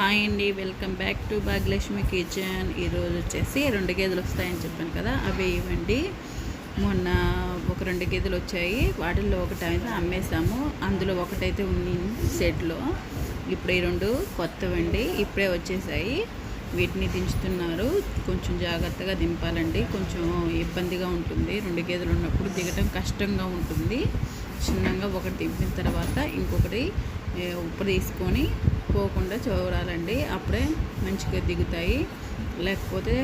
Hi అండి welcome back to Bhagyalakshmi kitchen. ఈరోజు వచ్చేసి రెండు గేదెలు వస్తాయని చెప్పాను కదా అవి ఇవ్వండి. మొన్న ఒక రెండు గేదెలు వచ్చాయి వాటిల్లో ఒకటి అయితే అమ్మేసాము అందులో ఒకటైతే ఉంది సెట్లో ఇప్పుడు ఈ రెండు కొత్తవండి ఇప్పుడే వచ్చేసాయి. వీటిని దించుతున్నారు. కొంచెం జాగ్రత్తగా దింపాలండి. కొంచెం ఇబ్బందిగా ఉంటుంది. రెండు గేదెలు ఉన్నప్పుడు దిగటం కష్టంగా ఉంటుంది. చిన్నగా ఒకటి దింపిన తర్వాత ఇంకొకటి ఉప్పు తీసుకొని పోకుండా చూడాలండి అప్పుడే మంచిగా దిగుతాయి. లేకపోతే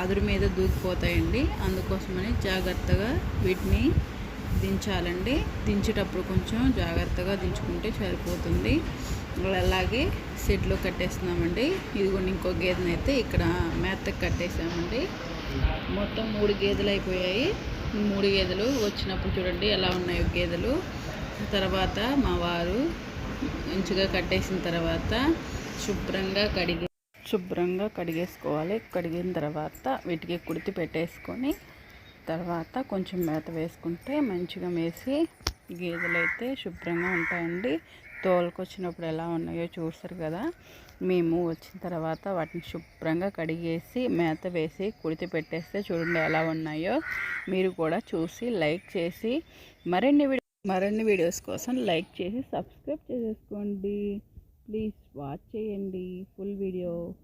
అదురు మీద దూకిపోతాయండి. అందుకోసమని జాగ్రత్తగా వీటిని దించాలండి. దించేటప్పుడు కొంచెం జాగ్రత్తగా దించుకుంటే సరిపోతుంది. అలాగే షెడ్లో కట్టేస్తున్నామండి. ఇదిగోండి ఇంకో గేదెని అయితే ఇక్కడ మేతకు కట్టేసామండి. మొత్తం మూడు గేదెలు అయిపోయాయి. మూడు గేదెలు వచ్చినప్పుడు చూడండి ఎలా ఉన్నాయి గేదెలు. తర్వాత మా వారు మంచిగా కట్టేసిన తర్వాత శుభ్రంగా కడిగి శుభ్రంగా కడిగేసుకోవాలి. కడిగిన తర్వాత వీటికి కుడితి పెట్టేసుకొని తర్వాత కొంచెం మేత వేసుకుంటే మంచిగా మేసి గేదెలు అయితే శుభ్రంగా ఉంటాయండి. తోలుకొచ్చినప్పుడు ఎలా ఉన్నాయో చూస్తారు కదా. మేము వచ్చిన తర్వాత వాటిని శుభ్రంగా కడిగేసి మేత వేసి కుడితి పెట్టేస్తే చూడండి ఎలా ఉన్నాయో. మీరు కూడా చూసి లైక్ చేసి మరిన్ని వీడియో మరిన్ని వీడియోస్ కోసం లైక్ చేసి సబ్స్క్రైబ్ చేసేసుకోండి. ప్లీజ్ వాచ్ చేయండి. Full video.